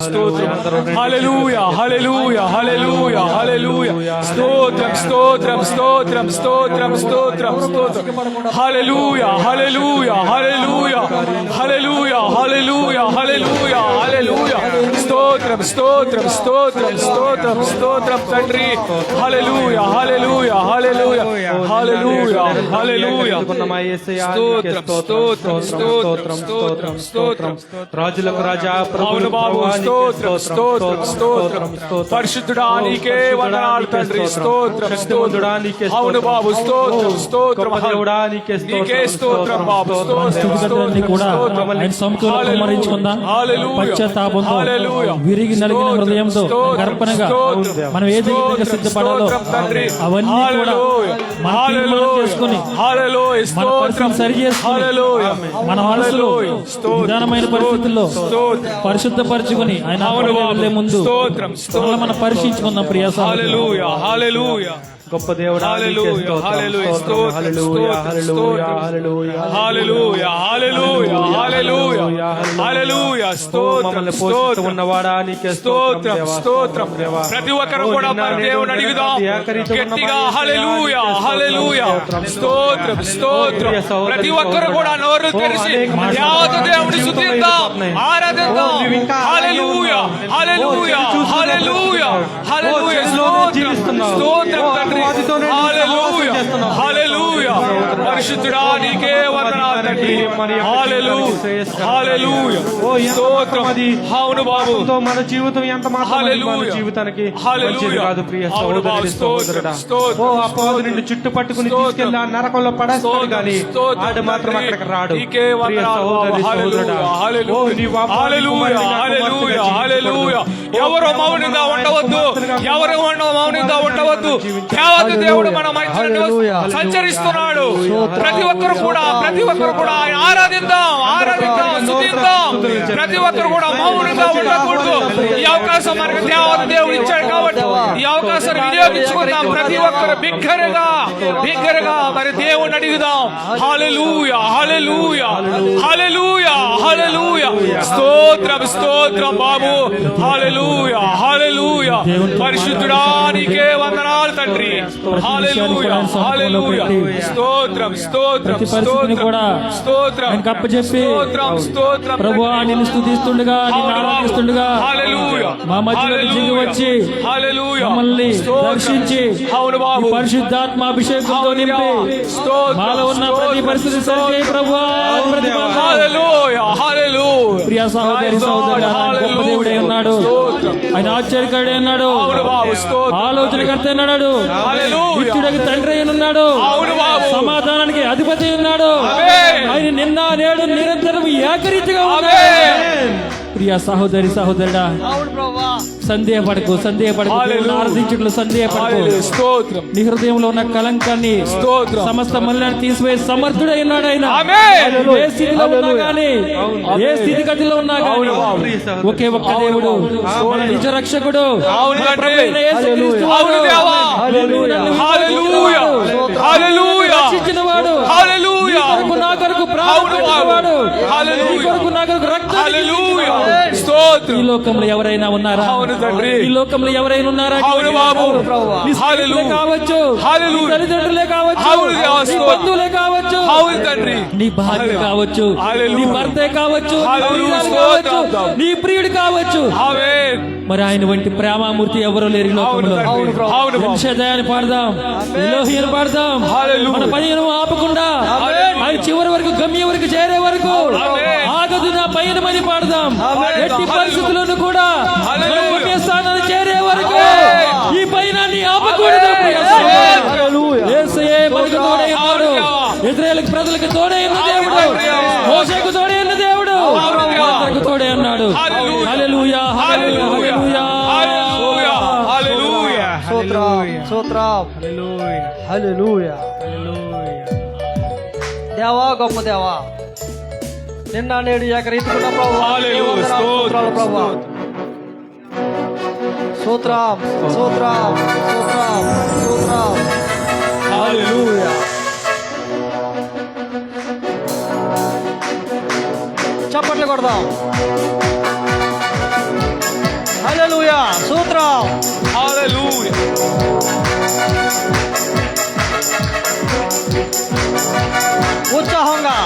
స్తోత్రం హల్లెలూయా హల్లెలూయా హల్లెలూయా హల్లెలూయా స్తోత్రం స్తోత్రం స్తోత్రం స్తోత్రం స్తోత్రం స్తోత్రం హల్లెలూయా హల్లెలూయా హల్లెలూయా హల్లెలూయా హల్లెలూయా హల్లెలూయా హల్లెలూయా స్తోత్రం స్తోత్రం స్తోత్రం స్తోత్రం స్తోత్రం తండ్రి హల్లెలూయా హల్లెలూయా హల్లెలూయా హల్లెలూయా హల్లెలూయా అందుకున్న మా యేసయ్య, స్తోత్రం, నీకే స్తోత్రం, స్తోత్రం, స్తోత్రం, స్తోత్రం, స్తోత్రం, రాజులకు రాజా అవును ప్రభువులకు బాబు ప్రభువా, నీకే స్తోత్రం స్తోత్రం స్తోత్రం పరిశుద్ధుడా నీకే వందనాలు తండ్రి స్తోత్రం శక్తిమంతుడా, స్తోత్రం నీకే అవును స్తోత్రం. బాబు స్తోత్రం ఓ, స్తోత్రం గొప్ప దేవుడా, నీకే స్తోత్రం, నీకే స్తోత్రం బాబు స్తోత్రం, స్తోత్రం స్థుతిగతులన్నీ కూడా స్తోత్రం. ఆయన సముఖంలో హల్లెలూయా, కుమ్మరించుకుందాం హల్లెలూయా, పశ్చాత్తాపంతో హల్లెలూయా. విరిగి నలిగిన హృదయంతో స్తోత్రం, మనం ఏ స్తోత్రం, సిద్ధపడాలో. అవన్నీ కూడా మన చేసుకుని మన. పరిస్థితిని సరి చేసుకుని మన మనసులో విధానమైన పరిస్థితుల్లో. పరిశుద్ధపరచుకుని ఆయన ముందు మనం పరీక్షించుకుందాం ప్రియ సహోదరులు. హల్లెలూయా హల్లెలూయా గొప్ప దేవుడా మమ్మల్ని పోషిస్తూ ఉన్నవాడా నీకే స్తోత్రం స్తోత్రం. ప్రతి ఒక్కరు కూడా మన దేవుని అడుగుదాం గట్టిగా హల్లెలూయా హల్లెలూయా స్తోత్రం, స్తోత్రం ప్రతి ఒక్కరు. కూడా నోరు తెరిచి యావత్ దేవుని స్తుతిద్దాం. ఆరాధిద్దాం హల్లెలూయా. హల్లెలూయా హల్లెలూయా. హల్లెలూయా స్తోత్రం. స్తోత్రం తండ్రి పరిశుద్ధుడా నీకే స్తోత్రం. అవును బాబు. మన జీవితం ఎంత మాత్రం. జీవితానికి కాదు ప్రియ సహోదరుడి. సహోదరుడా ఓ అపవాది నిన్ను చుట్టు పట్టుకుని. తీసుకెళ్ళి ఆ నరకంలో పడేస్తాడు కానీ ఆడు మాత్రం. అక్కడికి రాడు. ప్రియ. సహోదరుడా. ఓ. ఎవరు మౌనంగా ఉండవద్దు? ఎవరు మౌనంగా ఉండవద్దు? యావత్ దేవుడు మన మధ్యలో సంచరిస్తున్నాడు. ప్రతి ఒక్కరు కూడా ప్రతి ఒక్కరు కూడా ఆయన ఆరాధిద్దాం ఆరాధిద్దాం ప్రతి ఒక్కరు కూడా మౌనంగా ఉండకూడదు. ఈ అవకాశం మనకు దేవుడు ఇచ్చాడు కాబట్టి ఈ అవకాశాన్ని వినియోగించుకుందాం. ప్రతి ఒక్కరు బిగ్గరగా బిగ్గరగా మరి దేవుని అడుగుదాం. హల్లెలూయా హల్లెలూయా హల్లెలూయా హల్లెలూయా స్తోత్రం స్తోత్రం బాబు హల్లెలూయా హల్లెలూయా పరిశుద్ధుడా నీకే వందనాలు తండ్రి హల్లెలూయా హల్లెలూయా స్తోత్రం స్తోత్రం స్తోత్రం స్తోత్రం స్తోత్రం స్తోత్రం ప్రభు నిన్ను స్తుతిస్తుండగా నిన్ను. ఆరాధిస్తుండగా హల్లెలూయా. మా మధ్యలో దిగి వచ్చి హల్లెలూయా. మమ్మల్ని. దర్శించి అవును బాబు. పరిశుద్ధాత్మ అభిషేకంతో నింపి మాలో ఉన్న ప్రతి పరిస్థితి సరిచేయి ప్రభు హల్లెలూయా ప్రియ సహోదరి గొప్ప దేవుడే ఉన్నాడు. ఆయన ఆశ్చర్యకరుడే ఉన్నాడు ఆలోచనకర్త ఉన్నాడు. నిత్యుడికి తండ్రి అయిన ఉన్నాడు. సమాధానానికి అధిపతి ఉన్నాడు. ఆయన నిన్న నేడు నిరంతరం ఏకరీతిగా ఉన్నాడు. ప్రియ సహోదరి సహోదరుడా సందేహపడకు సందేహపడకు ఆరాధించుటలో సందేహపడకు. స్తోత్రం. నీ హృదయంలో ఉన్న కలంకాన్ని స్తోత్రం. సమస్త మల్లాన్ని తీసివేయ సమర్థుడై ఉన్నాడు ఆయన. ఏ స్థితిలో ఉన్నా గానీ ఏ స్థితిగతిలో ఉన్నా గానీ ఒకే ఒక్క దేవుడు నిజ రక్షకుడు అవును. వాడు. కొరకు నా కొరకు అవును ప్రాణపెట్టినవాడు హల్లెలూయా. నీ కొరకు నా కొరకు రక్తం హల్లెలూయా ఈ లోకంలో ఎవరైనా ఉన్నారా? అవును తండ్రి. ఈ లోకంలో ఎవరైనా ఉన్నారా? అవును బాబు. హల్లెలూయా. కావచ్చు. హల్లెలూయా. తల్లిదండ్రులే కావచ్చు. అవును. బంధువులే కావచ్చు. అవును తండ్రి నీ భార్య కావచ్చు. నీ భర్తే కావచ్చు. నీ ప్రియుడు కావచ్చు. ఆమేన్ మరి ఆయన వంటి ప్రేమామూర్తి ఎవరు లేరు లోకంలో. పాడదాం. పాడదాం. మన పనిని ఆపకుండా ఆయన చివరి వరకు గమ్యం వరకు చేరే వరకు. ఆగదు నా పయనమని పాడదాం. ఆమేన్. ఎట్టి పరిస్థితుల్లోనూ కూడా హల్లెలూయా. గమ్య స్థానాన్ని చేరే వరకు. ఈ పయనాన్ని ఆపకూడదు మనకు తోడై ఉన్నాడు. ప్రజలకు తోడై ఉన్న దేవుడు. హల్లెలూయా. మోషేకు తోడై ఉన్న దేవుడు. హల్లెలూయా. తోడై ఉన్నాడు. హల్లెలూయా. హల్లెలూయా హల్లెలూయా హల్లెలూయా. హల్లెలూయా. హల్లెలూయా. హల్లెలూయా. స్తోత్రం స్తోత్రం హల్లెలూయా. దేవా గొప్ప దేవా. నిన్న నేడు ఏకరీతికున్న ప్రభు. హల్లెలూయా. స్తోత్రం, ప్రభు. సూత్రం సూత్రం సూత్రం సూత్రం హల్లెలూయా చప్పట్లు కొడదాం. హల్లెలూయా উচ্চ হঙ্গা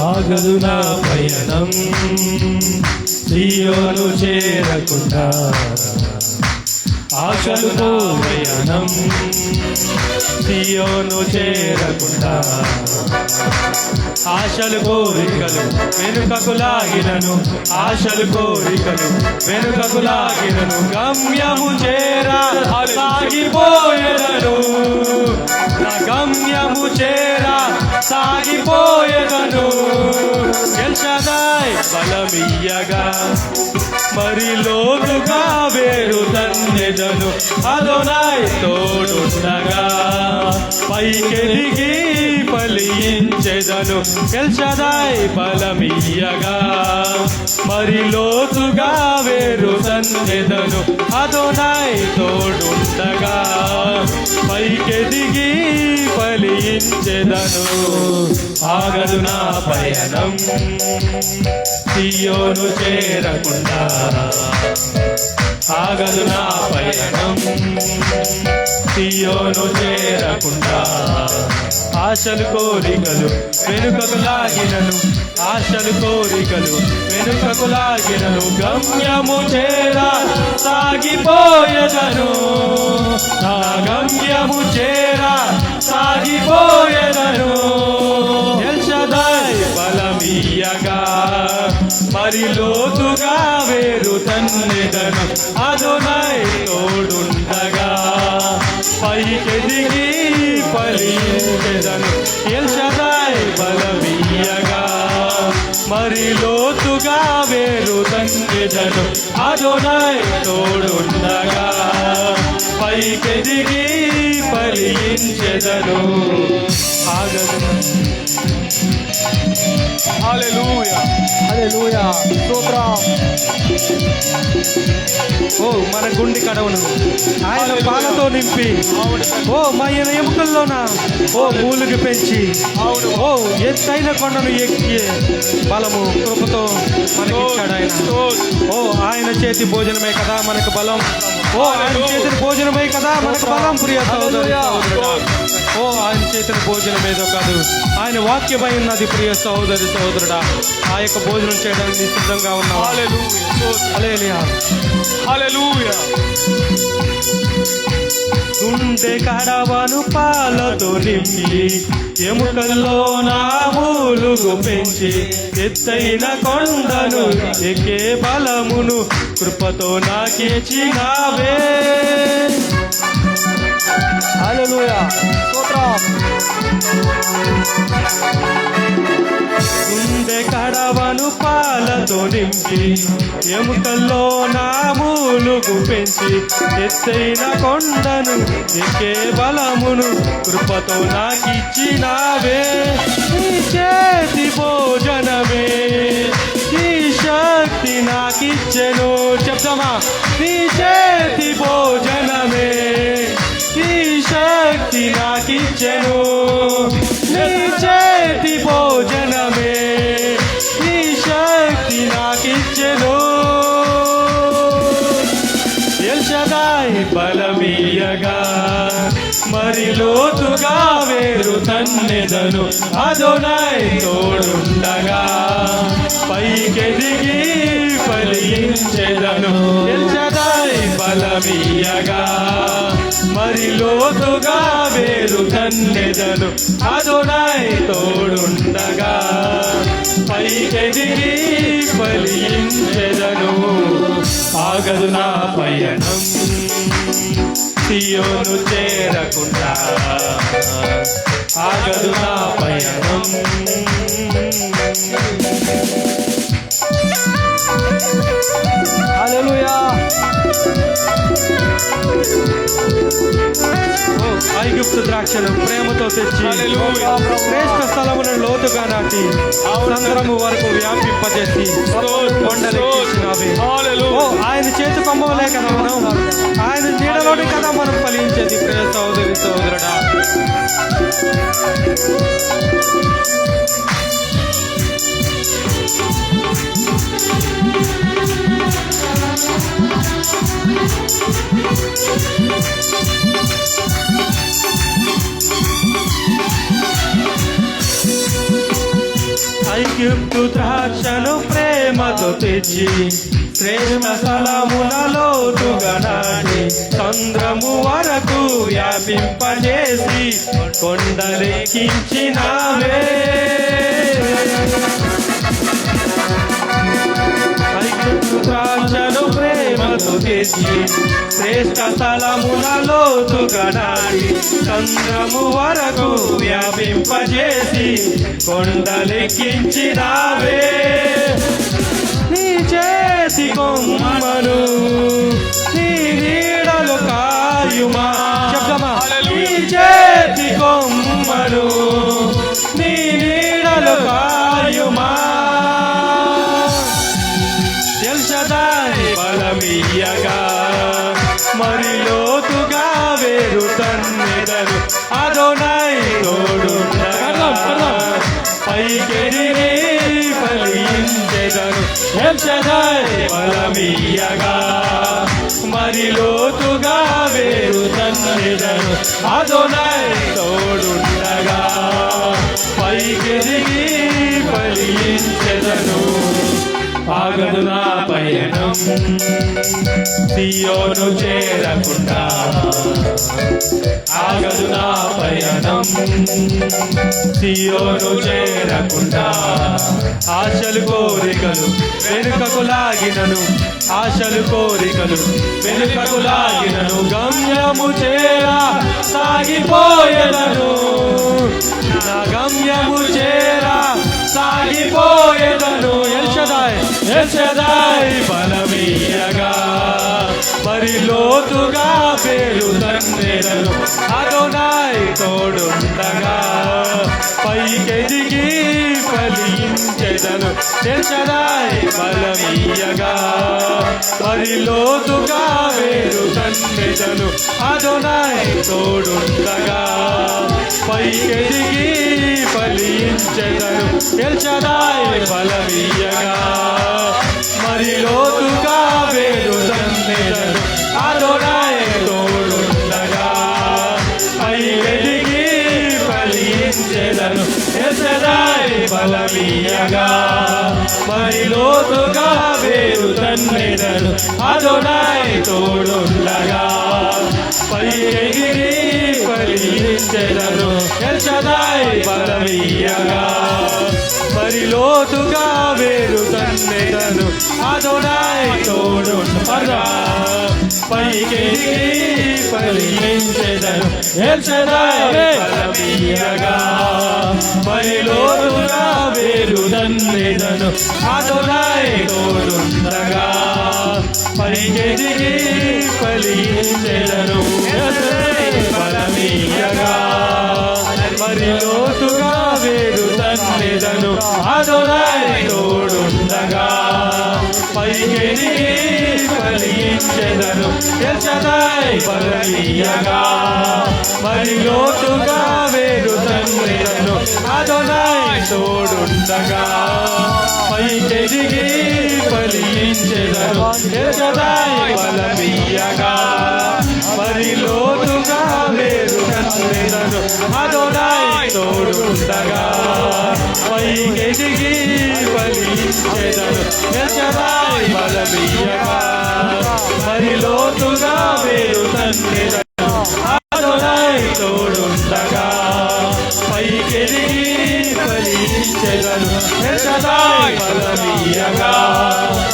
ఆగదు నా పయనం శ్రీయోను చేరకుండా. ఆశలు పయనం సియోను చేరకుండా. ఆశలు కోరికలు వెనుకకు లాగినను ఆశలు కోరికలు వెనుకకు లాగినను గమ్యము చేరా సాగిపోయేదను. గమ్యము చేరా సాగిపోయేదను. ఎల్షదాయ్ బలమియ్యగా. మరి లోతుగా వేరు తన్నెదను అదోనాయ్ తోడుండగా. పైకెదిగి ఫలించెదను ఎల్షదాయ్ బలమియ్యగా. మరి లోతుగా వేరు తన్నెదను అదోనాయ్ తోడుండగా. పైకెదిగి ఫలించెదను ఆగదు నా పయనం. సియోను చేరకుండా ఆగదు నా పయనం. సియోను చేరకుండా ఆశలు కోరికలు వెనుకకు లాగినను. ఆశలు కోరికలు వెనుకకు లాగినను. గమ్యము చేరా సాగిపోయేదను. నా గమ్యము చేరా సాగిపోయేదను. మరి లోతుగా వేరు తన్నెదను అదునై తోడుండగా. పైకెదిగి ఫలించెదను ఎల్షదాయ్ బలవీయగా. మరి లోతుగా వేరు తన్నెదను అదునై తోడుండగా. పైకెదిగి ఫలించెదను ఆగదు. Hallelujah. హల్లెలూయా స్తోత్రం ఓ మన గుండె కడవను. ఆయన పాలతో నింపి. ఓ మన ఎముకల్లోన. ఓ మూలుగు పెంచి. ఓ ఎత్తైన కొండను ఎక్కి బలము కృపతో మనకి ఇచ్చాడు ఆయన ఓ ఆయన చేతి భోజనమే కదా మనకు బలం. ఓ ఆయన చేతిని భోజనమే కదా మనకు బలం ప్రియ. ఓ ఆయన చేతిన భోజనం ఏదో కాదు. ఆయన వాక్యమై ఉన్నది ప్రియ సహోదరి. సహోదరుడా ఆ యొక్క భోజనం చేయడానికి సిద్ధంగా Hallelujah. Hallelujah. గుండె కడవను పాలతో నింపి ఎముకల్లో నా మూలుగు పెంచి ఎత్తైన కొండను ఎక్కే బలమును కృపతో నాకిచ్చినావే హల్లెలూయా స్తోత్రం. గుండె కడవను పాలతో నింపి ఎముకల్లో నా మూలుగు పెంచి ఎత్తైన కొండను ఎక్కే బలమును కృపతో నాకిచ్చినావే. నీ చేతి భోజనమే నీ శక్తి నాకిచ్చెను. చెప్తామా నీ చేతి భోజనమే. చేసి నాకిచ్చెను నీ చేతి భోజనమే నీ శక్తి నాకిచ్చెను ఎల్షదాయి బలమీయగా మరి లోతుగా వేరు తన్నెదను అదొనై తోడుండగా పైకెదిగి ఫలించెదను. ఎల్షదాయి బలమీయగా లోతుగా వేలు కన్నెదను అదోనాయ్ తోడుండగా. పైకెదిరి ఫలించెదను ఆగదు నా పయనం. సియోను చేరకుండా ఆగదు నా పయనం. Hallelujah. ఐగుప్తు ద్రాక్షను ప్రేమతో తెచ్చి. శ్రేష్ఠ స్థలమును లోతుగా నాటి సంద్రము వరకు వ్యాపింపజేసి ఆయన చేతి కొమ్మలే కదా మనం ఆయన నీడలోని కదా మనం ఫలించేది ప్రియ సోదరి సోదరుడా ఐగుప్తు ద్రాక్షను ప్రేమతో తెచ్చి ప్రేమ స్థలములలో నాటి చంద్రము వరకు వ్యాపింపజేసి కొండలెక్కించినావే ద్రాక్ష తెచ్చి శ్రేష్ఠ స్థలములలో నాటి చంద్రము వరకు వ్యాపింపజేసి కొండలెక్కించినావే నీ చేతి కొమ్మను నీ నీడలు కాయుమా? శబ్దమా నీ చేతి కొమ్మను మరి లోతుగా వేరు తన్నెదరు అదోనై తోడుండగా సియోను చేరకుండా ఆగదు నా పయనం. సియోను చేరకుండా ఆశలు కోరికలు వెనుకకు లాగినను. ఆశలు కోరికలు వెనుకకు లాగినను. గమ్యము చేరా సాగిపోయేదను. నా గమ్యము చేరా సాగిపోయేదను. ఎల్షదాయ్ ఎల్షదాయ్ బలమీయగా. మరి లోతుగా పేరు తన్నెదను అదోనాయ్ తోడుండగా. పైకెదిగి ఫలించెదను చెంచదాయి బలమీయగా. మరి లోతుగా వేరు తన్నెదను అదోనాయ్ తోడుండగా. పైకెదిగి ఫలించెదను చెంచదాయి బలమీయగా. మరి లోతుగా వేరు తన్నెదను అదోనాయ్ బలమీయగా మరి లోతుగా వేరు తన్నెదను అదోనాయ్ తోడుండగా. పైకెదిగి ఫలించెదను ఎల్షదాయ్ బలమీయగా. మరి లోతుగా వేరు తన్నెదను అదోనాయ్ తోడు పైకి ఫలించెదను ఎల్షదాయ్ మరి లోతుగా వేరు తన్నెదను అదోనాయ్ తోడుండగా పైకెదిగి ఫలించెదను ఎల్షదాయ్ బలమీయగా మరి లోతుగా వేడు తన్నెదను అదోనాయ్ తోడుండగా. పైకెదిగి ఫలించెదను ఎల్చదాయ్ బలమీయగా మరి లోతుగా వేడు తన్నెదను అదోనాయ్ తోడుండగా. పైకెదిగి ఫలించెదను ఎల్చదాయ్ బలమీయగా మరిలోతుగా వేరు తన్నెదను అదోనాయ్ తోడుండగా పైకెదిగి ఫలించెదను ఎచ్చరాయ్ బలమీయగా మరిలోతుగా వేరు తన్నెదను అదోనాయ్ తోడుండగా ఫలించెదను ఎల్చదాయ్ బలమీయగా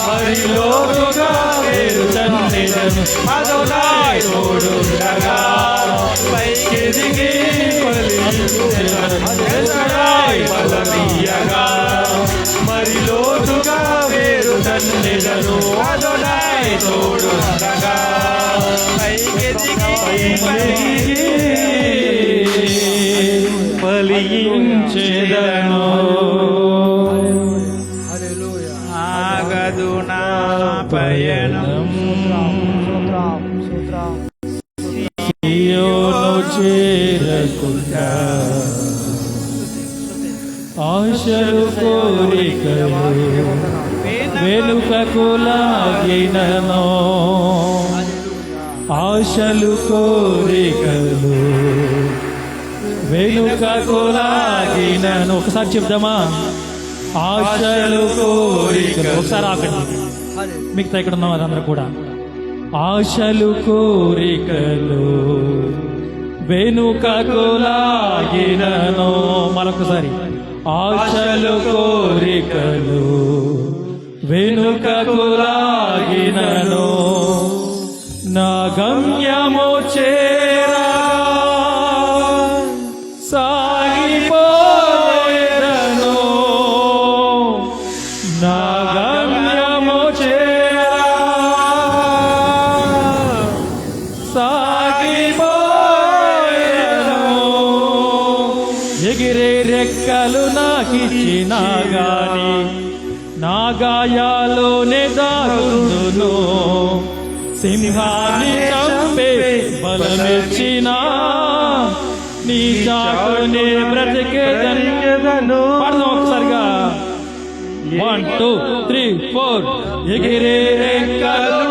మరి లోతుగా అదోనాయ్ తోడుండగా వేరు అదోనాయ్ తోడుండగా ఫలించెదను ఆగదు నా పయనం. సియోను చేరకుండా. ఆశలు కోరికలు వెనుకకు లాగినను ఆశలు కోరికలు వెనుకకు లాగినను ఒకసారి చెప్దామా? ఆశలు కోరికలు. ఒకసారి ఆకండి మిగతా ఇక్కడ ఉన్న వారందరూ కూడా. ఆశలు కోరికలు. వెనుకకు లాగినను మరొకసారి. ఆశలు కోరికలు. వెనుక లాగినను నా గమ్యమో చే చాకునే బ్రతికేదను. పాడదాం ఒకసారిగా. వన్ టూ త్రీ ఫోర్ ఎగిరే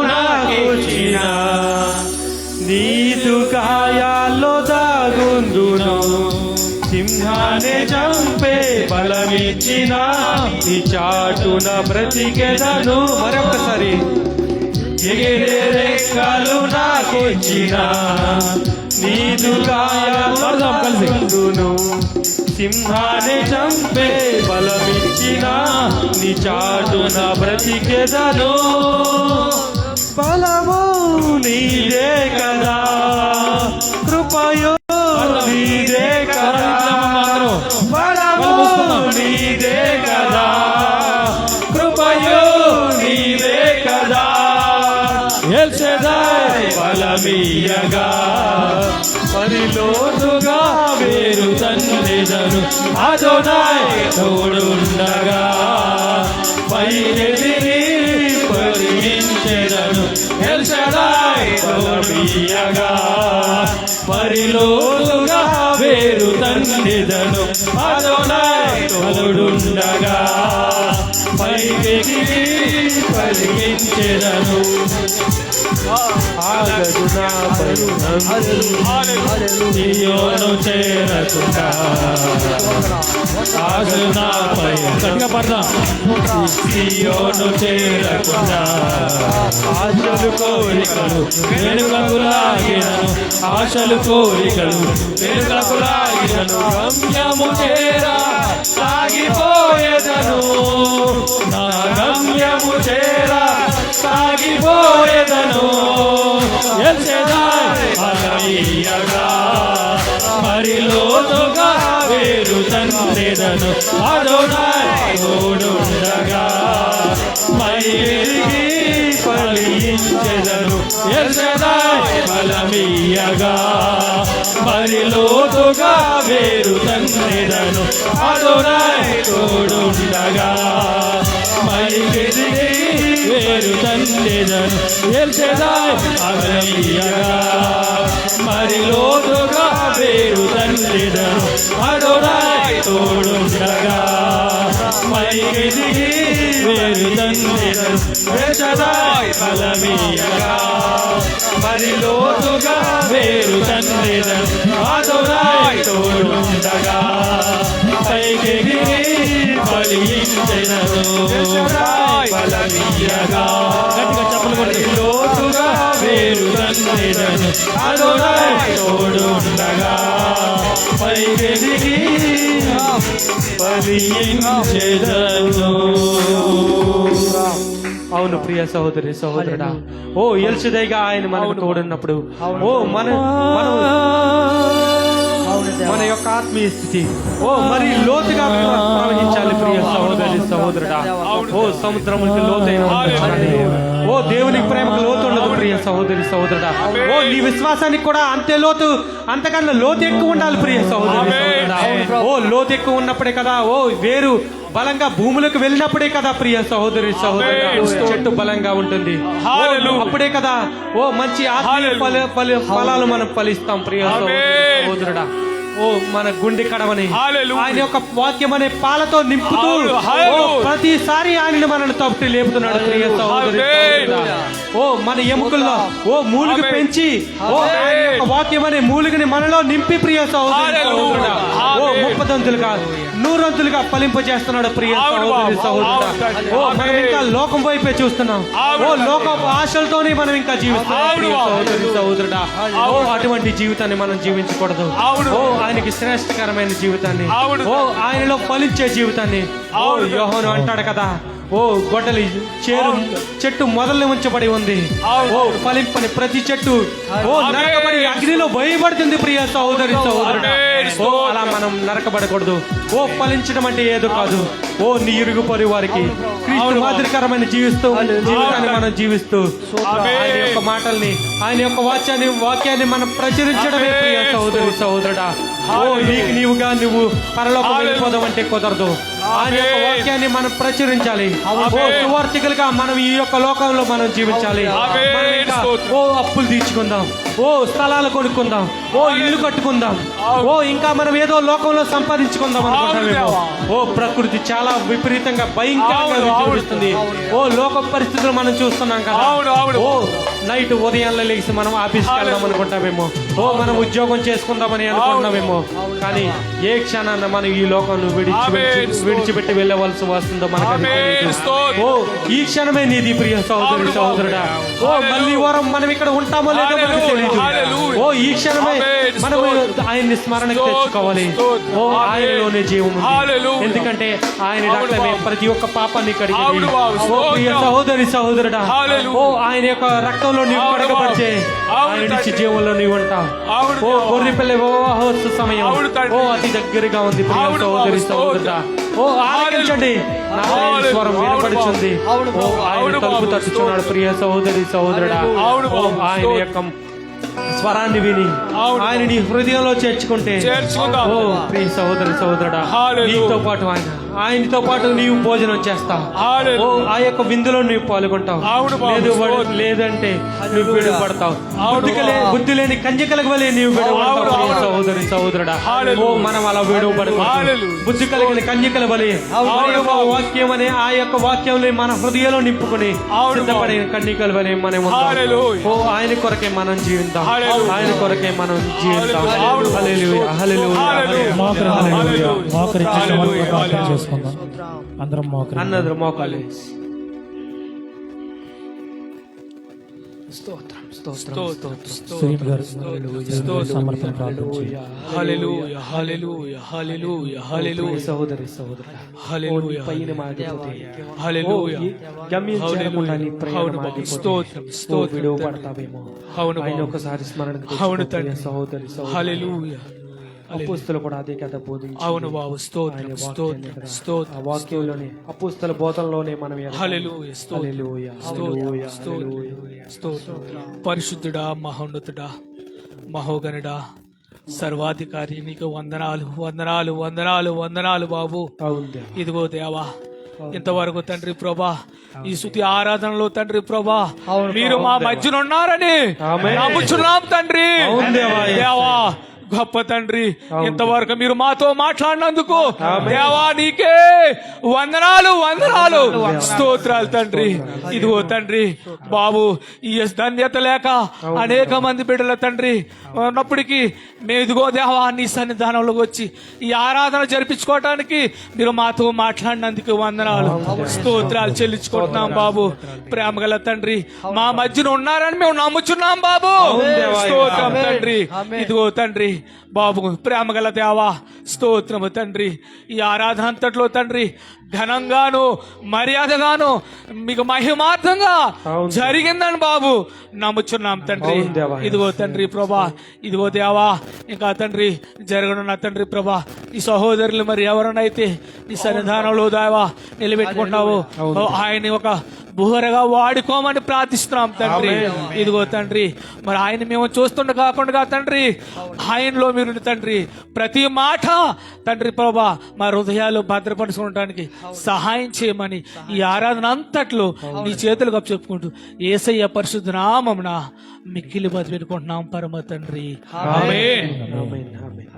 నాకిచ్చిన నీదు గాయాల్లో దాగుందును. సింహాన్ని చంపే బలమిచ్చిన. నీ చాటున బ్రతికెదను. మరొకసారి. ఎగిరే రెక్కలు నాకొచ్చిన సింహాన్ని చంపే బలమిచ్చిన నీ చాటున బ్రతికెదను. బలము నీదే కదా. కృపయో నీదే కదా. బలము నీదే కదా. బలమీయగా పరిలోతుగా వేరు తండ్రిదను అదోనాయ్ తోడుండగా పైరెదిరి పరిగించెదను ఎల్షడాయ్ తోడియగా పరిలోతుగా వేరు తండ్రిదను అదోనాయ్ తోడుండగా పైకెదిరి పరిగించెదను ఆగదు నా పరుణం చేరకుండా ఆశు నాపై గట్టిగా పడదాం సియోను చేరకుండా ఆశలు కోరికలు వెనుకకు లాగినను. ఆశలు కోరికలు వెనుకకు లాగినను. గమ్యము చేరా. సాగిపోయేదను. నా గమ్యము చేర సాగిపోయేదను. ఎల్చెదాయ్ అలయ్యగా మరి లోతుగా వేరు తండ్రిదను అదోనాయ్ తోడుండగా. మైరిగి ఫలించెదను ఎర్రదాయ బలమీయగా. మరి లోతుగా వేరు తండ్రిదను అదోనాయ్ తోడుండగా. మైరిగి వేరు తండ్రిదను ఎల్చెదాయ్ అలమీయగా మరి లోతుగా వేరు తండ్రిదను అదోనాయ్ తోడుండగా. మైగిదిగి వేరు తండ్రిదను ఎల్చెదాయ్ బలమీయగా. మరి లోతుగా వేరు తండ్రిదను అదోనాయ్ తోడుండగా. పైకెగిరి ఫలించెదను బలమీయగా. గట్టిగా చెప్పలు కొట్టి. లోతుగా వేరు తండ్రిదను అదోనాయ్ తోడుండగా. పైకెదిగి ఫలించెదను అవును ప్రియ సహోదరి సహోదరుడా. ఓ ఎల్సుదైగా ఆయన మనకు తోడున్నప్పుడు. ఓ మన మనం మన యొక్క ఆత్మీయ స్థితి. ఓ మరి లోతుగా ప్ర- ప్రవహించాలి ప్రియ సహోదరి సహోదరుడా. ఓ సముద్రములకు లోతైన. ఓ దేవునికి ప్రేమకు లోతు ఉండదు ప్రియ సహోదరి సహోదరుడా. ఓ నీ విశ్వాసానికి కూడా అంతే లోతు అంతకన్నా లోతు ఎక్కువ ఉండాలి ప్రియ సహోదరి సహోదరుడా. ఓ లోతు ఎక్కువ ఉన్నప్పుడే కదా ఓ వేరు బలంగా భూములకు వెళ్ళినప్పుడే కదా ప్రియ సహోదరి సహోదరు చెట్టు బలంగా ఉంటుంది. అప్పుడే కదా ఓ మంచి ఫలాలు మనం ఫలిస్తాం ప్రియ. సహోదరుడా ఓ మన గుండె కడవని. ఆయన యొక్క వాక్యం అనే పాలతో నింపుతూ. ప్రతిసారి ఆయన మనల్ని తప్పటి లేపుతున్నాడు ప్రియ సహోదరి. ఓ మన ఎముకల్లో ఓ మూలుగు. పెంచి ఓ వాక్యం అనే మూలుగుని మనలో నింపి ప్రియ సహోదరి. సహోదరుడా ముప్పదంతులుగా నూరంతులుగా ఫలింపజేస్తున్నాడు ప్రియ సహోదరి. సహోదరుడా. ఓ మనం. ఇంకా లోకం వైపే చూస్తున్నాం ఓ. లోక ఆశలతోనే మనం ఇంకా జీవిస్తున్నాం ప్రియ. సహోదరి సహోదరుడా ఓ అటువంటి జీవితాన్ని మనం జీవించకూడదు. ఓ ఆయనకి శ్రేష్టకరమైన జీవితాన్ని. ఓ ఆయనలో ఫలించే జీవితాన్ని ఓ. యోహోను అంటాడు కదా ఓ గొడ్డలి చేరు చెట్టు మొదలు ఉంచబడి ఉంది. ఓ ఫలింపని ప్రతి చెట్టు. ఓ. నరకబడి అగ్నిలో భయపడుతుంది ప్రియ సహోదరి సహోదరుడు. ఓ అలా మనం నరకబడకూడదు. ఓ ఫలించడం అంటే ఏదో కాదు. ఓ నీ ఇరుగు పరి వారికి క్రీస్తు మాదిరికరమైన జీవిస్తూ జీవితాన్ని మనం జీవిస్తూ. ఆయన యొక్క మాటల్ని ఆయన యొక్క వాక్యాన్ని వాక్యాన్ని మనం ప్రచురించడమే ప్రియ. సహోదరి సహోదరుడా. ఓ నీకు నీవుగా నువ్వు పరలోకం ఆమేన్. వెళ్ళిపోదాం అంటే కుదరదు ఆయన యొక్క. వాక్యాన్ని మనం ప్రచురించాలి. ఓ. సువార్థికులుగా మనం ఈ యొక్క లోకంలో మనం జీవించాలి. ఓ అప్పులు తీర్చుకుందాం. ఓ స్థలాలు కొనుక్కుందాం. ఓ ఇల్లు కట్టుకుందాం. ఓ ఇంకా మనం ఏదో లోకంలో సంపాదించుకుందాం అనుకుంటామేమో. ఓ ప్రకృతి చాలా విపరీతంగా భయంకరంగా. చూపిస్తుంది ఓ లోక పరిస్థితులు మనం చూస్తున్నాం కదా. ఓ నైట్ ఉదయాన్నే లేచి మనం ఆఫీస్కి వెళ్దాం అనుకుంటామేమో ఓ మనం ఉద్యోగం చేసుకుందామని అనుకుంటున్నామేమో కానీ ఏ క్షణాన మనం ఈ లోకం విడిచి. విడిచిపెట్టి వెళ్ళవలసి వస్తుందో మనకు. ఓ ఈ క్షణమే నీది ప్రియ సహోదరి అవును, సహోదరుడా ఓ. మళ్ళీ వారం మనం ఇక్కడ ఉంటామో లేదో మనకు. తెలియదు. ఓ ఈ క్షణమే. మనం. ఆయన్ని స్మరణకు స్తోత్రం. తెచ్చుకోవాలి. ఓ. ఆయనలోనే జీవం. ఎందుకంటే ఆయన రక్తమే. ప్రతి ఒక్క పాపాన్ని కడిగి. ఓ ప్రియ. సహోదరి సహోదరుడా. ఓ ఆయన యొక్క రక్తంలో నీవు. అవును ఆయన తండ్రి. జీవంలో నీవు అవును ఓ. గొర్రె పిల్ల వివాహోత్సవ సమయం. ఓ అతి దగ్గరగా ఉంది ప్రియ సహోదరి. సహోదరుడా ఓ ఆలకించండి. స్వరం వినపడుచుంది ఓ. ఆయన తలుపు. తట్టుచున్నాడు ప్రియ సహోదరి సహోదరుడా ఓ. ఆయన యొక్క స్వరాన్ని విని. ఆయన నీ హృదయంలో చేర్చుకుంటే. ఓ ప్రియ సహోదరి సహోదరుడా. నీతో పాటు ఆయన ఆయనతో పాటు నీవు భోజనం చేస్తావు. ఆ యొక్క విందులో నీవు పాల్గొంటావు. లేదు. లేదంటే నువ్వు విడుపడతావు అవును బుద్ధి లేని కంజకలకు వలె నీవు. సహోదరి సహోదరుడా హల్లెలూయా. ఓ మనం అలా హల్లెలూయా. బుద్ధి కలిగిన వలె యొక్క బాబు. వాక్యం అనే ఆ యొక్క వాక్యంలో మన హృదయంలో నింపుకొని సిద్ధపడిన కన్యకల వలె మనం. ఓ ఆయన కొరకే మనం జీవిద్దాం హల్లెలూయా. ఆయన కొరకే మనం జీవిద్దాం హల్లెలూయా. హల్లెలూయా హల్లెలూయా హల్లెలూయా. మోకరించి హల్లెలూయా. మోకరించి హల్లెలూయా. ప్రార్థన చేసుకుందాం. అందరం మోకాలి. హల్లెలూయా. హల్లెలూయా. సహోదరి బాబు. ఒకసారి తండ్రి. సహోదరి. అపోస్తలు కూడా అదే కథ బోధించి అవును బాబు స్తోత్రం స్తోత్రం ఆ స్తోత్రం వాక్యంలోనే అపోస్తల బోధనలోనే మనం. హల్లెలూయా స్తోత్రం. హల్లెలూయా, స్తోత్రం పరిశుద్ధుడా మహోన్నతుడా మహోగనుడా సర్వాధికారి నీకు వందనాలు వందనాలు వందనాలు వందనాలు బాబు. ఇదిగో దేవా ఇంతవరకు తండ్రి ప్రభా ఈ శృతి ఆరాధనలో తండ్రి ప్రభా మీరు మా మధ్యన ఉన్నారని ఆమేన్. నమ్ముచున్నాం తండ్రి. దేవా. గొప్ప తండ్రి ఇంతవరకు మీరు మాతో మాట్లాడినందుకు దేవా నీకే వందనాలు వందనాలు. స్తోత్రాలు తండ్రి. ఇదిగో తండ్రి బాబు ఈ ధన్యత లేక అనేక మంది బిడ్డల తండ్రి ఉన్నప్పటికీ మేము ఇదిగో దేవా నీ సన్నిధానంలోకి వచ్చి ఈ ఆరాధన జరిపించుకోవటానికి మీరు మాతో మాట్లాడినందుకు వందనాలు. స్తోత్రాలు చెల్లించుకుంటున్నాం బాబు. ప్రేమ గల తండ్రి మా మధ్యన ఉన్నారని మేము నమ్ముచున్నాం బాబు. స్తోత్రం తండ్రి. ఇదిగో తండ్రి బాబు ప్రేమ గల దేవా స్తోత్రము తండ్రి. ఈ ఆరాధన అంతట్లో తండ్రి ఘనంగాను మర్యాదగాను మీకు మహిమార్థంగా. జరిగిందని బాబు నమ్ముచున్నాం తండ్రి. ఇదిగో తండ్రి ప్రభా ఇదిగో దేవా ఇంకా తండ్రి జరగనున్న తండ్రి ప్రభా ఈ సహోదరులు మరి ఎవరినైతే నీ సన్నిధానంలో దేవా నిలబెట్టుకుంటున్నావు ఆయన్ని ఒక బుహరగా వాడుకోమని ప్రార్థిస్తున్నాం తండ్రి. ఇదిగో తండ్రి మరి ఆయన మేము చూస్తుండ కాకుండా తండ్రి ఆయనలో మీరు తండ్రి ప్రతి మాట తండ్రి ప్రభా మా హృదయాలు భద్రపరుచుకోవడానికి సహాయం చేయమని ఈ ఆరాధన అంతట్లో నీ చేతులు చెప్పుకుంటూ ఏసయ్య పరిశుద్ధ నామమున మిక్కిలి బతి పెట్టుకుంటున్నాం పరమ తండ్రి. ఆమేన్. ఆమేన్, ఆమేన్.